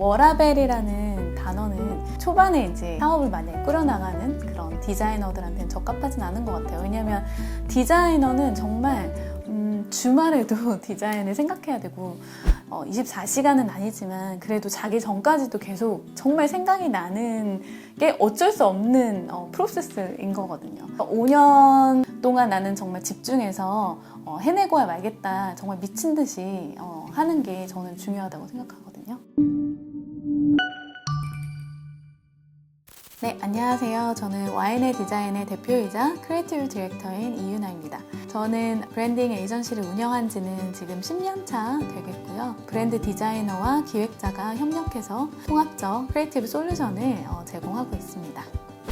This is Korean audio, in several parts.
워라벨이라는 단어는 초반에 이제 사업을 많이 꾸려나가는 그런 디자이너들한테는 적합하진 않은 것 같아요. 왜냐면 디자이너는 정말 음, 주말에도 디자인을 생각해야 되고 어, 24시간은 아니지만 그래도 자기 전까지도 계속 정말 생각이 나는 게 어쩔 수 없는 어, 프로세스인 거거든요. 5년 동안 나는 정말 집중해서 어, 해내고야 말겠다. 정말 미친 듯이 어, 하는 게 저는 중요하다고 생각하거든요. 네, 안녕하세요. 저는 와인의 디자인의 대표이자 크리에이티브 디렉터인 이윤아입니다. 저는 브랜딩 에이전시를 운영한 지는 지금 10년 차 되겠고요. 브랜드 디자이너와 기획자가 협력해서 통합적 크리에이티브 솔루션을 어, 제공하고 있습니다.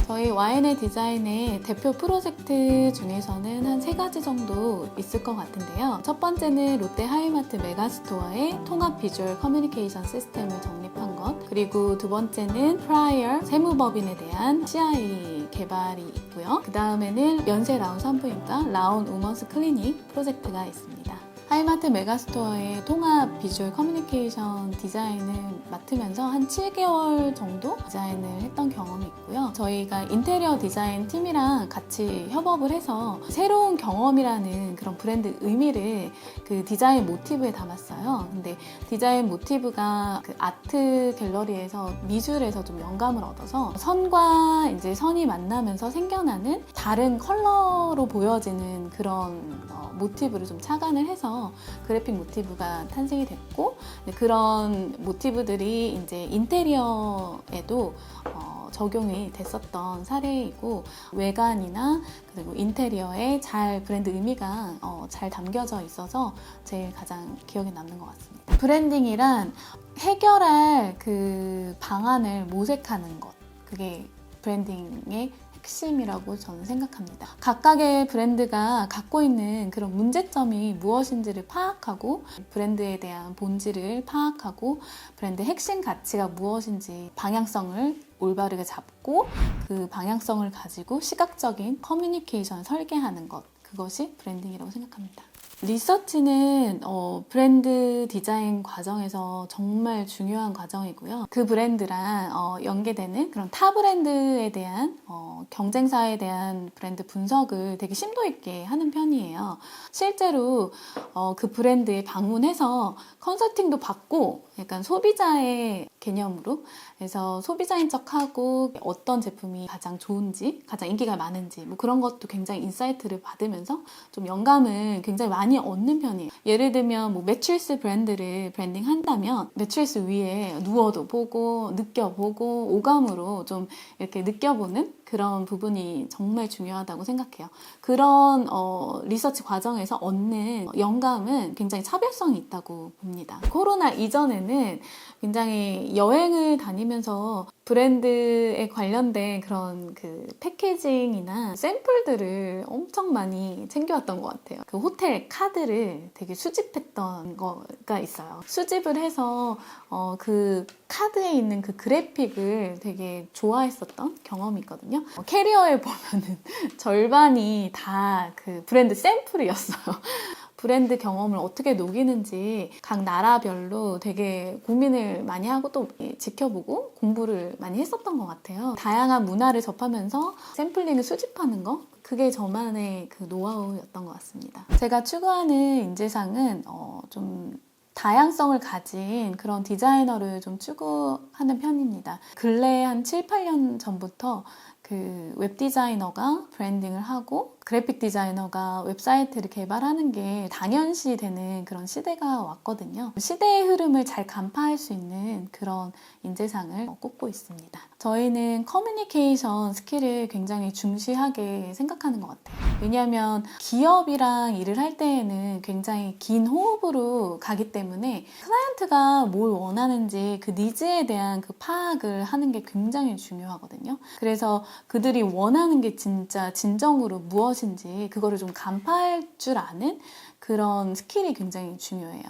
저희 와인의 디자인의 대표 프로젝트 중에서는 한 세 가지 정도 있을 것 같은데요. 첫 번째는 롯데 하이마트 메가스토어의 통합 비주얼 커뮤니케이션 시스템을 정립한 것. 그리고 두 번째는 프라이어 세무법인에 대한 CI 개발이 있고요. 그 다음에는 연세 라운 산부인과 라운 우먼스 클리닉 프로젝트가 있습니다. 하이마트 메가스토어의 통합 비주얼 커뮤니케이션 디자인을 맡으면서 한 7개월 정도 디자인을 했던 경험이 있고요. 저희가 인테리어 디자인 팀이랑 같이 협업을 해서 새로운 경험이라는 그런 브랜드 의미를 그 디자인 모티브에 담았어요. 근데 디자인 모티브가 그 아트 갤러리에서 미술에서 좀 영감을 얻어서 선과 이제 선이 만나면서 생겨나는 다른 컬러로 보여지는 그런 어, 모티브를 좀 착안을 해서 그래픽 모티브가 탄생이 됐고 네, 그런 모티브들이 이제 인테리어에도 어, 적용이 됐었던 사례이고 외관이나 그리고 인테리어에 잘 브랜드 의미가 어, 잘 담겨져 있어서 제일 가장 기억에 남는 것 같습니다. 브랜딩이란 해결할 그 방안을 모색하는 것 그게 브랜딩의 핵심이라고 저는 생각합니다. 각각의 브랜드가 갖고 있는 그런 문제점이 무엇인지를 파악하고 브랜드에 대한 본질을 파악하고 브랜드 핵심 가치가 무엇인지 방향성을 올바르게 잡고 그 방향성을 가지고 시각적인 커뮤니케이션 설계하는 것 그것이 브랜딩이라고 생각합니다. 리서치는 어, 브랜드 디자인 과정에서 정말 중요한 과정이고요. 그 브랜드랑 어, 연계되는 그런 타 브랜드에 대한 어, 경쟁사에 대한 브랜드 분석을 되게 심도 있게 하는 편이에요. 실제로 어, 그 브랜드에 방문해서 컨설팅도 받고 약간 소비자의 개념으로 그래서 소비자인 척하고 어떤 제품이 가장 좋은지 가장 인기가 많은지 뭐 그런 것도 굉장히 인사이트를 받으면서 좀 영감을 굉장히 많이 얻는 편이에요. 예를 들면 뭐 매트리스 브랜드를 브랜딩 한다면 매트리스 위에 누워도 보고 느껴보고 오감으로 좀 이렇게 느껴보는 그런 부분이 정말 중요하다고 생각해요. 그런 어, 리서치 과정에서 얻는 영감은 굉장히 차별성이 있다고 봅니다. 코로나 이전에는 굉장히 여행을 다니면서 브랜드에 관련된 그런 그 패키징이나 샘플들을 엄청 많이 챙겨왔던 것 같아요. 그 호텔 카드를 되게 수집했던 거가 있어요. 수집을 해서 어, 그 카드에 있는 그 그래픽을 되게 좋아했었던 경험이 있거든요. 어, 캐리어에 보면은 절반이 다 그 브랜드 샘플이었어요. 브랜드 경험을 어떻게 녹이는지 각 나라별로 되게 고민을 많이 하고 또 지켜보고 공부를 많이 했었던 것 같아요. 다양한 문화를 접하면서 샘플링을 수집하는 거 그게 저만의 그 노하우였던 것 같습니다. 제가 추구하는 인재상은 어, 좀 다양성을 가진 그런 디자이너를 좀 추구하는 편입니다. 근래 한 7, 8년 전부터 그 웹 디자이너가 브랜딩을 하고 그래픽 디자이너가 웹사이트를 개발하는 게 당연시 되는 그런 시대가 왔거든요. 시대의 흐름을 잘 간파할 수 있는 그런 인재상을 꼽고 있습니다. 저희는 커뮤니케이션 스킬을 굉장히 중시하게 생각하는 것 같아요. 왜냐하면 기업이랑 일을 할 때에는 굉장히 긴 호흡으로 가기 때문에 클라이언트가 뭘 원하는지 그 니즈에 대한 그 파악을 하는 게 굉장히 중요하거든요. 그래서 그들이 원하는 게 진짜 진정으로 무엇인지 그거를 좀 간파할 줄 아는 그런 스킬이 굉장히 중요해요.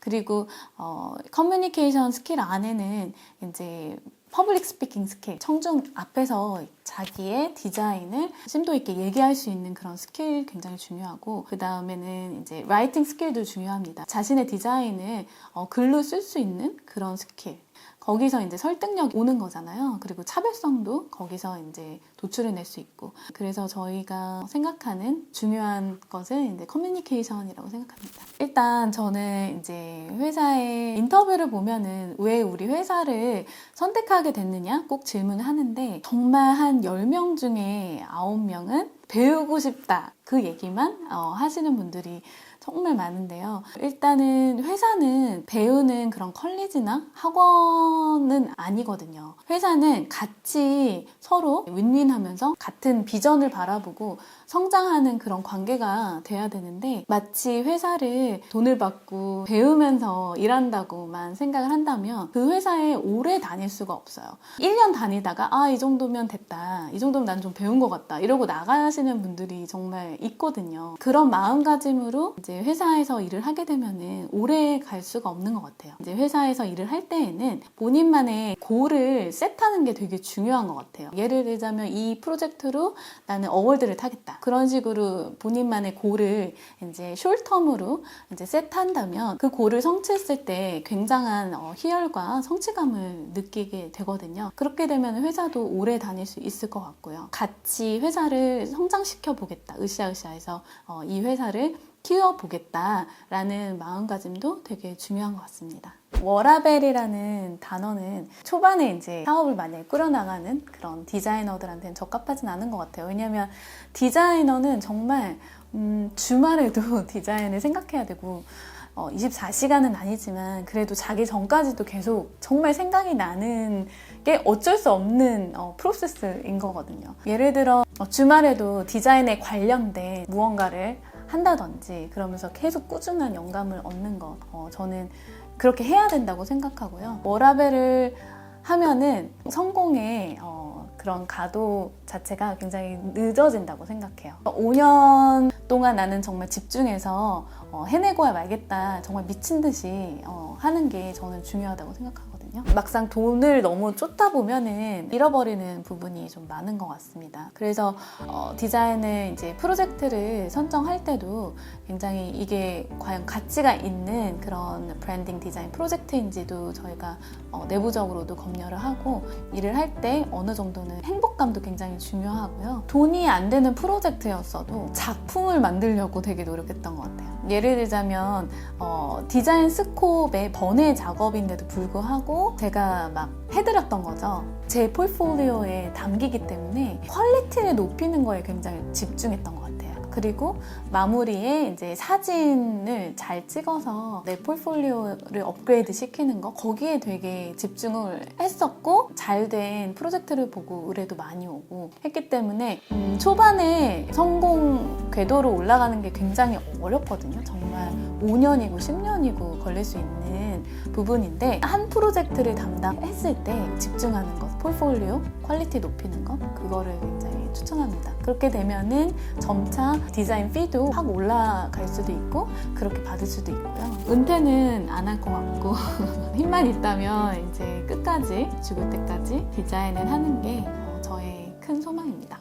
그리고 어, 커뮤니케이션 스킬 안에는 이제 퍼블릭 스피킹 스킬, 청중 앞에서 자기의 디자인을 심도 있게 얘기할 수 있는 그런 스킬 굉장히 중요하고 그 다음에는 이제 라이팅 스킬도 중요합니다. 자신의 디자인을 어, 글로 쓸 수 있는 그런 스킬. 거기서 이제 설득력이 오는 거잖아요. 그리고 차별성도 거기서 이제 도출해낼 수 있고. 그래서 저희가 생각하는 중요한 것은 이제 커뮤니케이션이라고 생각합니다. 일단 저는 이제 회사의 인터뷰를 보면은 왜 우리 회사를 선택하게 됐느냐 꼭 질문을 하는데 정말 한 10명 중에 9명은 배우고 싶다. 그 얘기만 어, 하시는 분들이 정말 많은데요. 일단은 회사는 배우는 그런 컬리지나 학원은 아니거든요. 회사는 같이 서로 윈윈 하면서 같은 비전을 바라보고 성장하는 그런 관계가 돼야 되는데 마치 회사를 돈을 받고 배우면서 일한다고만 생각을 한다면 그 회사에 오래 다닐 수가 없어요. 1년 다니다가 아, 이 정도면 됐다. 이 정도면 난 좀 배운 것 같다. 이러고 나가시는 분들이 정말 있거든요. 그런 마음가짐으로 이제 회사에서 일을 하게 되면은 오래 갈 수가 없는 것 같아요. 이제 회사에서 일을 할 때에는 본인만의 고를 셋하는 게 되게 중요한 것 같아요. 예를 들자면 이 프로젝트로 나는 어월드를 타겠다. 그런 식으로 본인만의 고를 이제 숄텀으로 이제 셋한다면 그 고를 성취했을 때 굉장한 어, 희열과 성취감을 느끼게 되거든요. 그렇게 되면 회사도 오래 다닐 수 있을 것 같고요. 같이 회사를 성장시켜 보겠다. 으쌰으쌰해서 어, 이 회사를 키워보겠다라는 마음가짐도 되게 중요한 것 같습니다. 워라벨이라는 단어는 초반에 이제 사업을 많이 꾸려나가는 그런 디자이너들한테는 적합하진 않은 것 같아요. 왜냐하면 디자이너는 정말 음, 주말에도 디자인을 생각해야 되고 어, 24시간은 아니지만 그래도 자기 전까지도 계속 정말 생각이 나는 게 어쩔 수 없는 어, 프로세스인 거거든요. 예를 들어 어, 주말에도 디자인에 관련된 무언가를 한다든지 그러면서 계속 꾸준한 영감을 얻는 거 어, 저는 그렇게 해야 된다고 생각하고요. 워라벨을 하면은 성공의 어, 그런 가도 자체가 굉장히 늦어진다고 생각해요. 5년 동안 나는 정말 집중해서 어, 해내고야 말겠다. 정말 미친 듯이 어, 하는 게 저는 중요하다고 생각하 거든요. 막상 돈을 너무 쫓다 보면은 잃어버리는 부분이 좀 많은 것 같습니다. 그래서 어, 디자인을 이제 프로젝트를 선정할 때도 굉장히 이게 과연 가치가 있는 그런 브랜딩 디자인 프로젝트인지도 저희가 어, 내부적으로도 검열을 하고 일을 할 때 어느 정도는 행복감도 굉장히 중요하고요. 돈이 안 되는 프로젝트였어도 작품을 만들려고 되게 노력했던 것 같아요. 예를 들자면 어, 디자인 스콥의 번외 작업인데도 불구하고 제가 막 해드렸던 거죠. 제 폴폴리오에 담기기 때문에 퀄리티를 높이는 거에 굉장히 집중했던 것 같아요. 그리고 마무리에 이제 사진을 잘 찍어서 내 폴폴리오를 업그레이드 시키는 거 거기에 되게 집중을 했었고 잘 된 프로젝트를 보고 의뢰도 많이 오고 했기 때문에 음, 초반에 성공 궤도로 올라가는 게 굉장히 어렵거든요. 정말 5년이고 10년이고 걸릴 수 있는 부분인데 한 프로젝트를 담당했을 때 집중하는 것, 폴폴리오 퀄리티 높이는 것 그거를 굉장히 추천합니다. 그렇게 되면은 점차 디자인 피도 확 올라갈 수도 있고 그렇게 받을 수도 있고요. 은퇴는 안 할 것 같고 힘만 있다면 이제 끝까지 죽을 때까지 디자인을 하는 게 어, 저의 큰 소망입니다.